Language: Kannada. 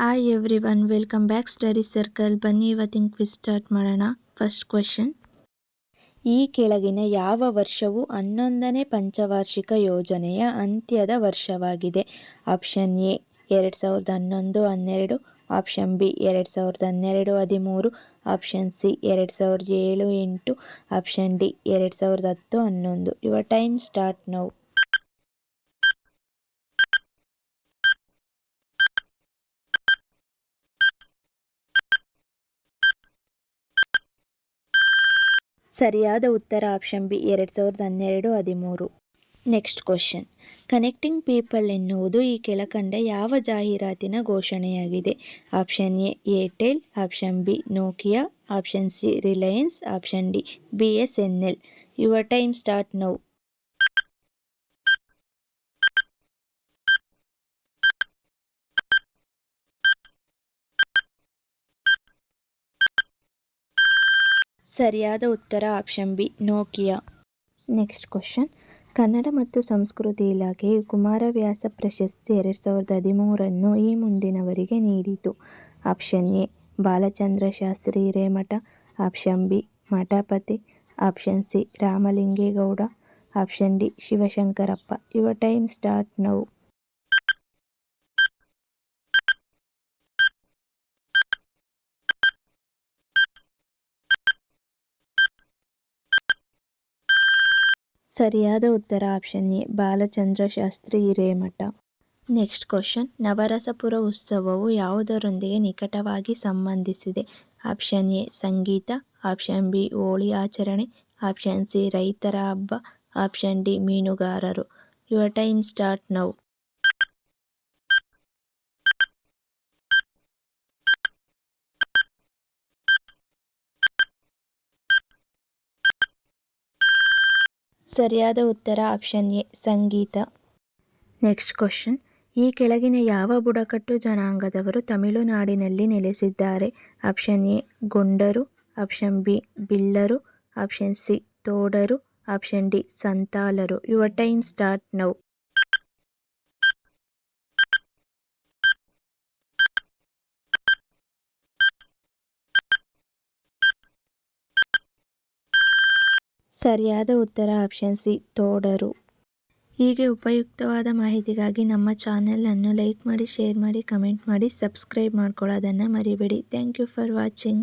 Hi everyone welcome back study circle ಬನ್ನಿ, ಇವತ್ತಿನ ಕ್ವಿಸ್ ಸ್ಟಾರ್ಟ್ ಮಾಡೋಣ. ಫಸ್ಟ್ ಕ್ವೆಶನ್ ಈ ಕೆಳಗಿನ ಯಾವ ವರ್ಷವು ಹನ್ನೊಂದನೇ ಪಂಚವಾರ್ಷಿಕ ಯೋಜನೆಯ ಅಂತ್ಯದ ವರ್ಷವಾಗಿದೆ? ಆಪ್ಷನ್ ಎ ಎರಡು ಸಾವಿರದ ಹನ್ನೊಂದು, ಹನ್ನೆರಡು. ಆಪ್ಷನ್ ಬಿ ಎರಡು ಸಾವಿರದ ಹನ್ನೆರಡು, ಹದಿಮೂರು. ಆಪ್ಷನ್ ಸಿ ಎರಡು ಸಾವಿರದ ಏಳು, ಎಂಟು. ಆಪ್ಷನ್ ಡಿ ಎರಡು ಸಾವಿರದ ಹತ್ತು, ಹನ್ನೊಂದು. ಯುವ ಟೈಮ್ ಸ್ಟಾರ್ಟ್ ನೌ ಸರಿಯಾದ ಉತ್ತರ ಆಪ್ಷನ್ ಬಿ, ಎರಡು ಸಾವಿರದ ಹನ್ನೆರಡು ಹದಿಮೂರು. Next question. ಕನೆಕ್ಟಿಂಗ್ ಪೀಪಲ್ ಎನ್ನುವುದು ಈ ಕೆಳಕಂಡ ಯಾವ ಜಾಹೀರಾತಿನ ಘೋಷಣೆಯಾಗಿದೆ? Option A, Airtel. Option B, Nokia. Option C, Reliance. Option D, B S N L. Your time start now. ಸರಿಯಾದ ಉತ್ತರ option B, Nokia. Next question. Kannada ಮತ್ತು ಸಂಸ್ಕೃತಿ ಇಲಾಖೆ ಕುಮಾರವ್ಯಾಸ ಪ್ರಶಸ್ತಿ ಎರಡು ಸಾವಿರದ ಹದಿಮೂರನ್ನು ಈ ಮುಂದಿನವರಿಗೆ ನೀಡಿತು. Option A, Balachandra Shastri Hiremath. Option B, Mathapati. Option C, Ramalingegowda. Option D, Shivashankarappa. Your time start now. ಸರಿಯಾದ ಉತ್ತರ option A, Balachandra Shastri Hiremath. Next question Navaraspura ಉತ್ಸವವು ಯಾವುದರೊಂದಿಗೆ ನಿಕಟವಾಗಿ ಸಂಬಂಧಿಸಿದೆ? ಆಪ್ಷನ್ ಎ, ಸಂಗೀತ. ಆಪ್ಷನ್ ಬಿ, ಹೋಳಿ ಆಚರಣೆ. ಆಪ್ಷನ್ ಸಿ, ರೈತರ ಹಬ್ಬ. ಆಪ್ಷನ್ ಡಿ, ಮೀನುಗಾರರು. ಯುವರ್ ಟೈಮ್ ಸ್ಟಾರ್ಟ್ ನೌ ಸರಿಯಾದ ಉತ್ತರ option A, Sangeetha. Next question. ಈ ಕೆಳಗಿನ ಯಾವ ಬುಡಕಟ್ಟು ಜನಾಂಗದವರು ತಮಿಳುನಾಡಿನಲ್ಲಿ ನೆಲೆಸಿದ್ದಾರೆ? Option A, ಗೊಂಡರು. ಆಪ್ಷನ್ ಬಿ, ಬಿಲ್ಲರು. ಆಪ್ಷನ್ ಸಿ, ತೋಡರು. Option D, ಸಂತಾಲರು. Your time start now. ಸರಿಯಾದ ಉತ್ತರ ಆಪ್ಷನ್ ಸಿ, ತೋಡರು. ಹೀಗೆ ಉಪಯುಕ್ತವಾದ ಮಾಹಿತಿಗಾಗಿ ನಮ್ಮ ಚಾನೆಲನ್ನು ಲೈಕ್ ಮಾಡಿ ಶೇರ್ ಮಾಡಿ ಕಮೆಂಟ್ ಮಾಡಿ ಸಬ್ಸ್ಕ್ರೈಬ್ ಮಾಡ್ಕೊಳ್ಳೋದನ್ನು ಮರಿಬೇಡಿ. Thank you for watching